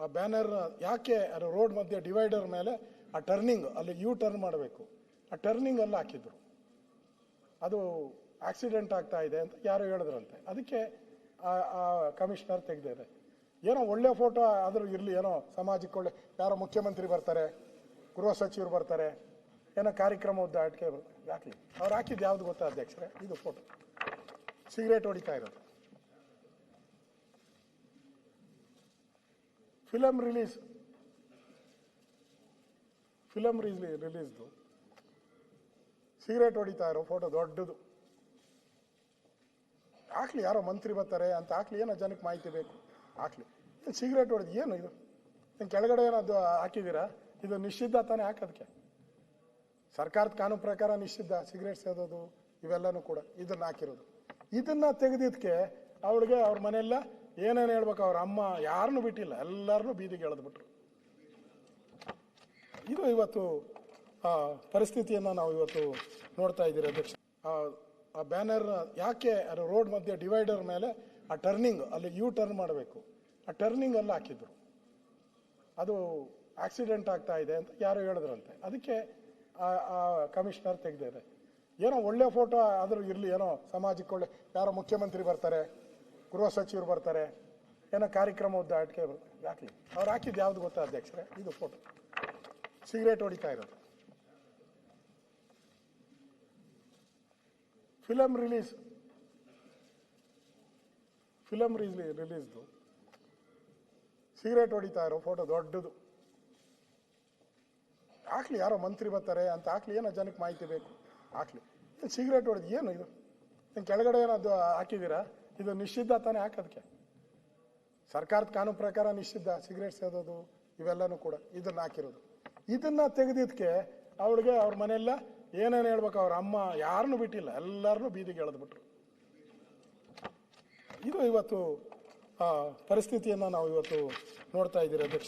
ಆ ಬ್ಯಾನರ್, ಯಾಕೆ ರೋಡ್ ಮಧ್ಯೆ ಡಿವೈಡರ್ ಮೇಲೆ ಆ ಟರ್ನಿಂಗ್, ಅಲ್ಲಿ ಯೂ ಟರ್ನ್ ಮಾಡಬೇಕು? ಆ ಟರ್ನಿಂಗ್ ಅಲ್ಲಿ ಹಾಕಿದ್ರು. ಅದು ಆಕ್ಸಿಡೆಂಟ್ ಆಗ್ತಾ ಇದೆ ಅಂತ ಯಾರು ಹೇಳಿದ್ರಂತೆ. ಅದಕ್ಕೆ ಆ- ಕಮಿಷನರ್ ತೆಗೆದಿದೆ. ಏನೋ ಒಳ್ಳೆ ಫೋಟೋ ಆದರೂ ಇರಲಿ, ಏನೋ ಸಮಾಜಕ್ಕೆ ಒಳ್ಳೆ, ಯಾರೋ ಮುಖ್ಯಮಂತ್ರಿ ಬರ್ತಾರೆ, ಗೃಹ ಸಚಿವರು ಬರ್ತಾರೆ, ಏನೋ ಕಾರ್ಯಕ್ರಮ ಉದ್ದಾಟಕ್ಕೆ ಹಾಕಲಿ ಅವ್ರು ಹಾಕಿದ್ದು ಯಾವ್ದು ಗೊತ್ತಾ ಅಧ್ಯಕ್ಷರೇ? ಇದು ಫೋಟೋ ಸಿಗರೇಟ್ ಹೊಡಿತಾ ಇರೋದು. ಫಿಲಮ್ ರಿಲೀಸ್ ಫಿಲಮ್ ರಿಲೀಸ್ದು ಸಿಗರೇಟ್ ಹೊಡಿತಾ ಇರೋ ಫೋಟೋ ದೊಡ್ಡದು. ಹಾಕ್ಲಿ ಯಾರೋ ಮಂತ್ರಿ ಬರ್ತಾರೆ ಅಂತ ಹಾಕ್ಲಿ ಏನೋ ಜನಕ್ಕೆ ಮಾಹಿತಿ ಬೇಕು. ಹಾಕ್ಲಿ ಸಿಗರೇಟ್ ಹೊಡೆದು, ಏನು ಇದು? ಏನು ಕೆಳಗಡೆ ಏನಾದ್ರು ಹಾಕಿದ್ದೀರಾ ಇದು ನಿಷಿದ್ಧ ತಾನೇ ಹಾಕೋದಕ್ಕೆ ಸರ್ಕಾರದ ಕಾನೂನು ಪ್ರಕಾರ ನಿಷಿದ್ಧ ಸಿಗರೇಟ್ ಸೇದೋದು, ಇವೆಲ್ಲನೂ ಕೂಡ ಇದನ್ನ ಹಾಕಿರೋದು. ಇದನ್ನ ತೆಗೆದಿದ್ದಕ್ಕೆ ಅವಳಿಗೆ ಅವ್ರ ಮನೆಯೆಲ್ಲ ಏನೇನು ಹೇಳ್ಬೇಕು ಅವ್ರ ಅಮ್ಮ ಯಾರನ್ನೂ ಬಿಟ್ಟಿಲ್ಲ ಎಲ್ಲರನ್ನೂ ಬೀದಿಗೆ ಎಳೆದ್ಬಿಟ್ರು. ಇದು ಇವತ್ತು ಆ, ಪರಿಸ್ಥಿತಿಯನ್ನ ನಾವು ಇವತ್ತು ನೋಡ್ತಾ ಇದ್ದೀರಿ ಅಧ್ಯಕ್ಷ. ಆ- ಬ್ಯಾನರ್ ಯಾಕೆ ಅದು ರೋಡ್ ಮಧ್ಯೆ ಡಿವೈಡರ್ ಮೇಲೆ ಆ ಟರ್ನಿಂಗ್ ಅಲ್ಲಿ ಯು ಟರ್ನ್ ಮಾಡಬೇಕು? ಆ ಟರ್ನಿಂಗ್ ಅಲ್ಲಿ ಹಾಕಿದ್ರು. ಅದು ಆಕ್ಸಿಡೆಂಟ್ ಆಗ್ತಾ ಇದೆ ಅಂತ ಯಾರು ಹೇಳಿದ್ರಂತೆ. ಅದಕ್ಕೆ ಆ ಕಮಿಷನರ್ ತೆಗೆದಿದೆ. ಏನೋ ಒಳ್ಳೆ ಫೋಟೋ ಆದರೂ ಇರಲಿ ಏನೋ ಸಮಾಜಕ್ಕೆ ಒಳ್ಳೆ ಯಾರೋ ಮುಖ್ಯಮಂತ್ರಿ ಬರ್ತಾರೆ ಗೃಹ ಸಚಿವರು ಬರ್ತಾರೆ, ಏನೋ ಕಾರ್ಯಕ್ರಮ ಉದ್ದಾಟಕ್ಕೆ ಹಾಕ್ಲಿ ಅವ್ರು ಹಾಕಿದ್ದು ಯಾವ್ದು ಗೊತ್ತಾ ಅಧ್ಯಕ್ಷರೇ? ಇದು ಫೋಟೋ ಸಿಗರೇಟ್ ಹೊಡಿತಾ ಇರೋದು. ಫಿಲಮ್ ರಿಲೀಸ್ ಫಿಲಮ್ ರಿಲೀಸ್ದು ಸಿಗರೇಟ್ ಹೊಡಿತಾ ಇರೋ ಫೋಟೋ ದೊಡ್ಡದು. ಹಾಕ್ಲಿ, ಯಾರೋ ಮಂತ್ರಿ ಬರ್ತಾರೆ ಅಂತ ಹಾಕ್ಲಿ, ಏನೋ ಜನಕ್ಕೆ ಮಾಹಿತಿ ಬೇಕು. ಹಾಕ್ಲಿ. ಸಿಗರೇಟ್ ಹೊಡೆದು, ಏನು ಇದು? ಏನು ಕೆಳಗಡೆ ಏನದು ಹಾಕಿದ್ದೀರಾ? ಇದು ನಿಷಿದ್ಧ ತಾನೇ ಹಾಕೋದಕ್ಕೆ ಸರ್ಕಾರದ ಕಾನೂನು ಪ್ರಕಾರ ನಿಷಿದ್ಧ, ಸಿಗರೇಟ್ ಸೇದೋದು, ಇವೆಲ್ಲನೂ ಕೂಡ ಇದನ್ನ ಹಾಕಿರೋದು. ಇದನ್ನ ತೆಗೆದಿದ್ದಕ್ಕೆ ಅವಳಿಗೆ ಅವ್ರ ಮನೆಯೆಲ್ಲ ಏನೇನು ಹೇಳ್ಬೇಕು ಅವ್ರ ಅಮ್ಮ ಯಾರನ್ನೂ ಬಿಟ್ಟಿಲ್ಲ ಎಲ್ಲರನ್ನೂ ಬೀದಿಗೆ ಎಳೆದ್ಬಿಟ್ರು ಇದು ಇವತ್ತು ಪರಿಸ್ಥಿತಿಯನ್ನ ನಾವು ಇವತ್ತು ನೋಡ್ತಾ ಇದ್ದೀರಿ ಅಧ್ಯಕ್ಷ